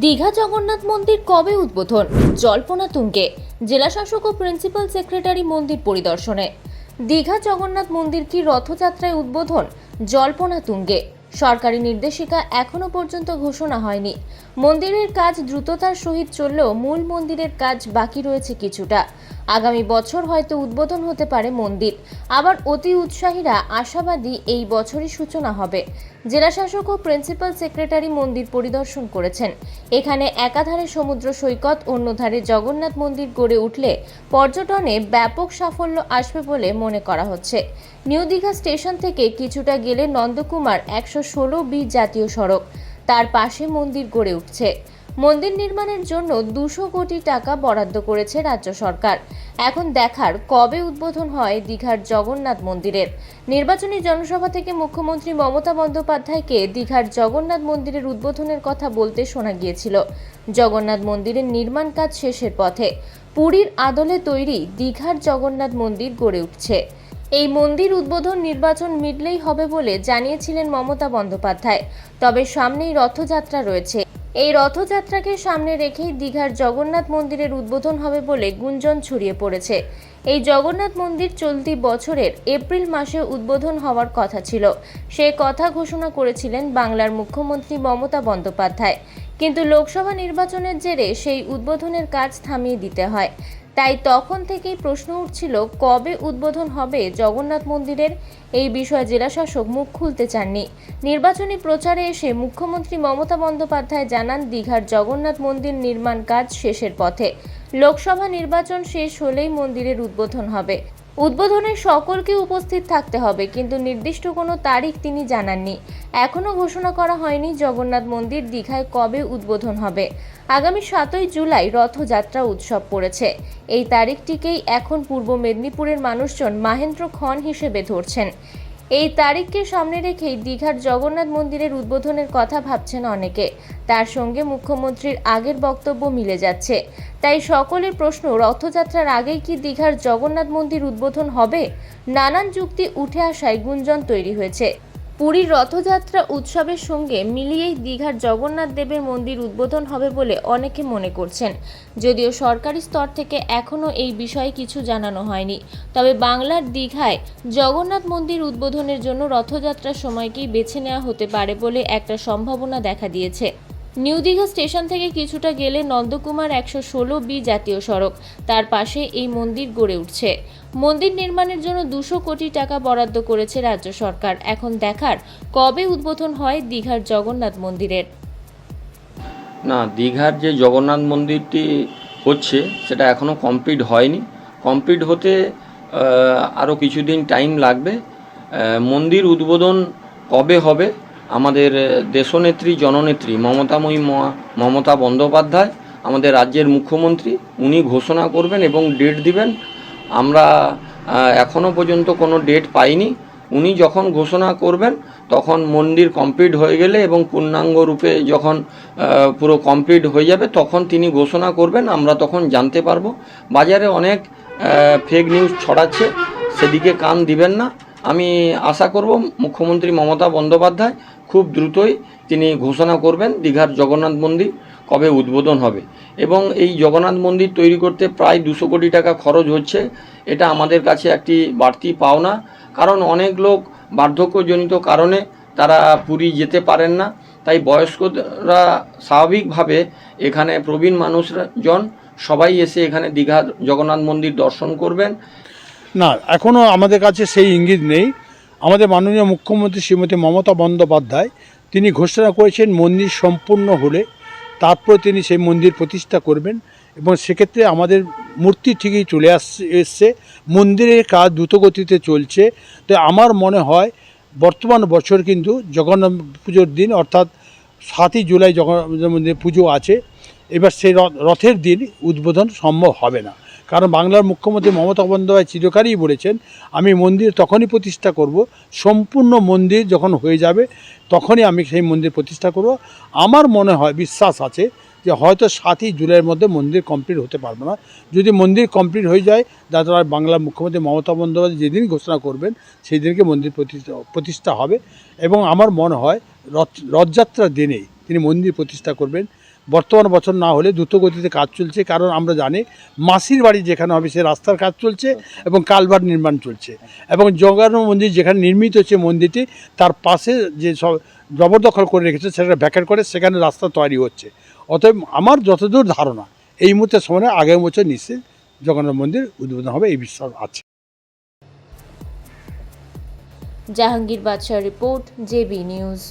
দীঘা জগন্নাথ মন্দির কবে উদ্বোধন? জল্পনা তুঙ্গে, জেলাশাসক ও প্রিন্সিপাল সেক্রেটারি মন্দির পরিদর্শনে। দীঘা জগন্নাথ মন্দির কি রথযাত্রায় উদ্বোধন? জল্পনা তুঙ্গে, সরকারি নির্দেশিকা এখনও পর্যন্ত ঘোষণা হয়নি। মন্দিরের কাজ দ্রুততার সহিত চললেও মূল মন্দিরের কাজ বাকি রয়েছে কিছুটা। আগামী বছর হয়তো উদ্বোধন হতে পারে মন্দির। আবার অতি উৎসাহীরা আশাবাদী এই বছরই সূচনা হবে। জেলাশাসক ও প্রিন্সিপাল সেক্রেটারি মন্দির পরিদর্শন করেছেন। এখানে একাধারে সমুদ্র সৈকত, অন্যধারে জগন্নাথ মন্দির গড়ে উঠলে পর্যটনে ব্যাপক সাফল্য আসবে বলে মনে করা হচ্ছে। নিউ দীঘা স্টেশন থেকে কিছুটা গেলে নন্দকুমার একশো ষোলো বি জাতীয় সড়ক। তার পাশে মন্দির গড়ে উঠছে। মন্দির নির্মাণের জন্য দুশো কোটি টাকা বরাদ্দ করেছে রাজ্য সরকার। এখন দেখার কবে উদ্বোধন হয় দীঘার জগন্নাথ মন্দিরের। নির্বাচনী জনসভা থেকে মুখ্যমন্ত্রী মমতা বন্দ্যোপাধ্যায়কে দীঘার জগন্নাথ মন্দিরের উদ্বোধনের কথা বলতে শোনা গিয়েছিল। জগন্নাথ মন্দিরের নির্মাণ কাজ শেষের পথে পুরীর আদলে তৈরি দীঘার জগন্নাথ মন্দির গড়ে উঠছে। এই মন্দির উদ্বোধন নির্বাচন মিটলেই হবে বলে জানিয়েছিলেন মমতা বন্দ্যোপাধ্যায়। তবে সামনেই রথযাত্রা রয়েছে। এই রথযাত্রাকে সামনে রেখেই দীঘার জগন্নাথ মন্দিরের উদ্বোধন হবে বলে গুঞ্জন ছড়িয়ে পড়েছে। এই জগন্নাথ মন্দির চলতি বছরের এপ্রিল মাসে উদ্বোধন হওয়ার কথা ছিল। সে কথা ঘোষণা করেছিলেন বাংলার মুখ্যমন্ত্রী মমতা বন্দ্যোপাধ্যায়। কিন্তু লোকসভা নির্বাচনের জেরে সেই উদ্বোধনের কাজ থামিয়ে দিতে হয়। তাই তখন থেকেই প্রশ্ন উঠছিল, কবে উদ্বোধন হবে জগন্নাথ মন্দিরের? এই বিষয়ে জেলাশাসক মুখ খুলতে চাননি। নির্বাচনী প্রচারে এসে মুখ্যমন্ত্রী মমতা বন্দ্যোপাধ্যায় জানান, দীঘার জগন্নাথ মন্দির নির্মাণ কাজ শেষের পথে। লোকসভা নির্বাচন শেষ হলেই মন্দিরের উদ্বোধন হবে। উদ্বোধনে সকলকে উপস্থিত থাকতে হবে, কিন্তু নির্দিষ্ট কোনো তারিখ তিনি জানাননি। এখনও ঘোষণা করা হয়নি জগন্নাথ মন্দির দীঘায় কবে উদ্বোধন হবে। আগামী সাতই জুলাই রথযাত্রা উৎসব পড়েছে। এই তারিখটিকেই এখন পূর্ব মেদিনীপুরের মানুষজন মাহেন্দ্র খন হিসেবে ধরছেন। এই তারিখকে সামনে রেখেই দীঘার জগন্নাথ মন্দিরের উদ্বোধনের কথা ভাবছেন অনেকে। তার সঙ্গে মুখ্যমন্ত্রীর আগের বক্তব্য মিলে যাচ্ছে। তাই সকলের প্রশ্ন, রথযাত্রার আগেই কি দীঘার জগন্নাথ মন্দির উদ্বোধন হবে? নানান যুক্তি উঠে আসায় গুঞ্জন তৈরি হয়েছে। পুরীর রথযাত্রা উৎসবের সঙ্গে মিলিয়েই দীঘার জগন্নাথ দেবের মন্দির উদ্বোধন হবে বলে অনেকে মনে করছেন। যদিও সরকারি স্তর থেকে এখনও এই বিষয়ে কিছু জানানো হয়নি। তবে বাংলার দীঘায় জগন্নাথ মন্দির উদ্বোধনের জন্য রথযাত্রার সময়কেই বেছে নেওয়া হতে পারে বলে একটা সম্ভাবনা দেখা দিয়েছে। নিউ দীঘা স্টেশন থেকে কিছুটা গেলে নন্দকুমার একশো ষোলো বি জাতীয় সড়ক। তার পাশে এই মন্দির গড়ে উঠছে। মন্দির নির্মাণের জন্য দুশো কোটি টাকা বরাদ্দ করেছে রাজ্য সরকার। এখন দেখার কবে উদ্বোধন হয় দীঘার জগন্নাথ মন্দিরের। না, দীঘার যে জগন্নাথ মন্দিরটি হচ্ছে, সেটা এখনও কমপ্লিট হয়নি। কমপ্লিট হতে আরও কিছুদিন টাইম লাগবে। মন্দির উদ্বোধন কবে হবে আমাদের দেশনেত্রী, জননেত্রী মমতাময়ী মমতা বন্দ্যোপাধ্যায়, আমাদের রাজ্যের মুখ্যমন্ত্রী, উনি ঘোষণা করবেন এবং ডেট দিবেন। আমরা এখনও পর্যন্ত কোনো ডেট পাইনি। উনি যখন ঘোষণা করবেন, তখন মন্দির কমপ্লিট হয়ে গেলে এবং পূর্ণাঙ্গ রূপে যখন পুরো কমপ্লিট হয়ে যাবে, তখন তিনি ঘোষণা করবেন। আমরা তখন জানতে পারব। বাজারে অনেক ফেক নিউজ ছড়াচ্ছে। সেদিকে কান দিবেন না। আমি আশা করব মুখ্যমন্ত্রী মমতা বন্দ্যোপাধ্যায় খুব দ্রুতই তিনি ঘোষণা করবেন দীঘার জগন্নাথ মন্দির কবে উদ্বোধন হবে। এবং এই জগন্নাথ মন্দির তৈরি করতে প্রায় দুশো কোটি টাকা খরচ হচ্ছে, এটা আমাদের কাছে একটি বাড়তি পাওনা। কারণ অনেক লোক বার্ধক্যজনিত কারণে তারা পুরী যেতে পারেন না, তাই বয়স্করা স্বাভাবিকভাবে এখানে প্রবীণ মানুষজন সবাই এসে এখানে দীঘার জগন্নাথ মন্দির দর্শন করবেন। না এখনও আমাদের কাছে সেই ইঙ্গিত নেই। আমাদের মাননীয় মুখ্যমন্ত্রী শ্রীমতী মমতা বন্দ্যোপাধ্যায়, তিনি ঘোষণা করেছেন মন্দির সম্পূর্ণ হলে তারপর তিনি সেই মন্দির প্রতিষ্ঠা করবেন এবং সেক্ষেত্রে আমাদের মূর্তি ঠিকই চলে আসছে, এসছে। মন্দিরের কাজ দ্রুতগতিতে চলছে। তো আমার মনে হয় বর্তমান বছর কিন্তু জগন্নাথ পুজোর দিন, অর্থাৎ সাতই জুলাই জগন্নাথ মন্দির পুজো আছে। এবার সেই রথ- রথের দিন উদ্বোধন সম্ভব হবে না। কারণ বাংলার মুখ্যমন্ত্রী মমতা বন্দ্যোপাধ্যায় চিরকালই বলেছেন, আমি মন্দির তখনই প্রতিষ্ঠা করব, সম্পূর্ণ মন্দির যখন হয়ে যাবে, তখনই আমি সেই মন্দির প্রতিষ্ঠা করব। আমার মনে হয়, বিশ্বাস আছে যে হয়তো সাতই জুলাইয়ের মধ্যে মন্দির কমপ্লিট হতে পারবে না। যদি মন্দির কমপ্লিট হয়ে যায় তাছাড়া বাংলার মুখ্যমন্ত্রী মমতা বন্দ্যোপাধ্যায় যেদিন ঘোষণা করবেন সেই দিনকে মন্দির প্রতিষ্ঠা প্রতিষ্ঠা হবে। এবং আমার মনে হয়, রথ, রথযাত্রার দিনেই তিনি মন্দির প্রতিষ্ঠা করবেন। বর্তমান বছর না হলে দ্রুত গতিতে কাজ চলছে, কারণ আমরা জানি মাসির বাড়ি যেখানে হবে সে রাস্তার কাজ চলছে এবং কালভার নির্মাণ চলছে। এবং জগন্নাথ মন্দির যেখানে নির্মিত হচ্ছে মন্দিরটি, তার পাশে যে সব জবরদখল করে রেখেছে সেটা ভ্যাকেট করে সেখানে রাস্তা তৈরি হচ্ছে। অতএব আমার যতদূর ধারণা, এই মুহূর্তে সময় আগামী বছর নিশ্চয়ই জগন্নাথ মন্দির উদ্বোধন হবে, এই বিশ্বাস আছে। জাহাঙ্গীর বাদশাহ রিপোর্ট জেবি নিউজ।